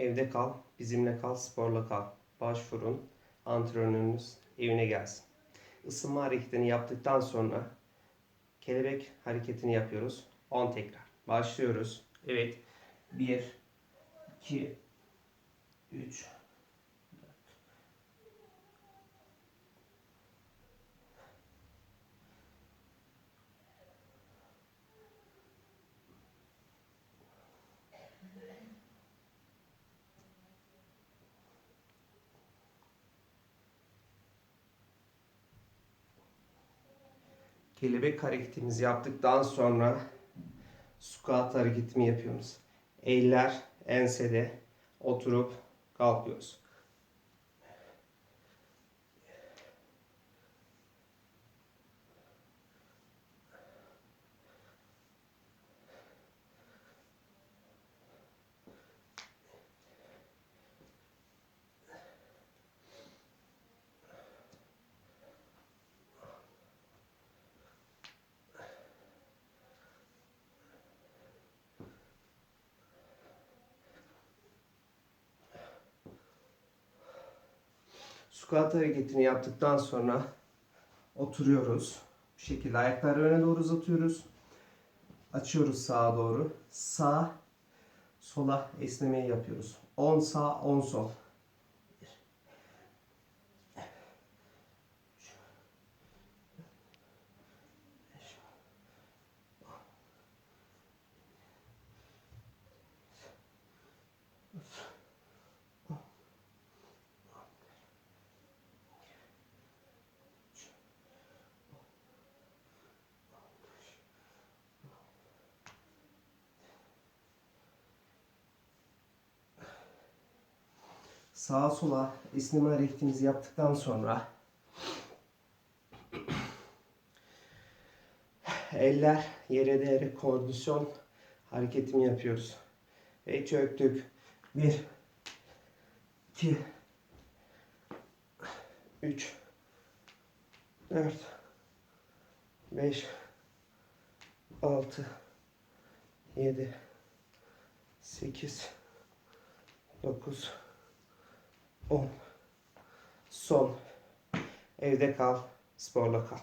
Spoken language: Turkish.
Evde kal, bizimle kal, sporla kal. Başvurun, antrenörünüz evine gelsin. Isınma hareketini yaptıktan sonra kelebek hareketini yapıyoruz. 10 tekrar. Başlıyoruz. Evet. 1 2 3 Kelebek hareketimizi yaptıktan sonra squat hareketimi yapıyoruz. Eller ensede oturup kalkıyoruz. Squat hareketini yaptıktan sonra oturuyoruz. Bu şekilde ayakları öne doğru uzatıyoruz. Açıyoruz sağa doğru. Sağ, sola esnemeyi yapıyoruz. 10 sağ, 10 sol. Sağa sola esneme hareketimizi yaptıktan sonra eller yere değerek koordinasyon hareketimi yapıyoruz. Ve çöktük. 1 2 3 4 5 6 7 8 9 10 Son. Evde kal, sporla kal.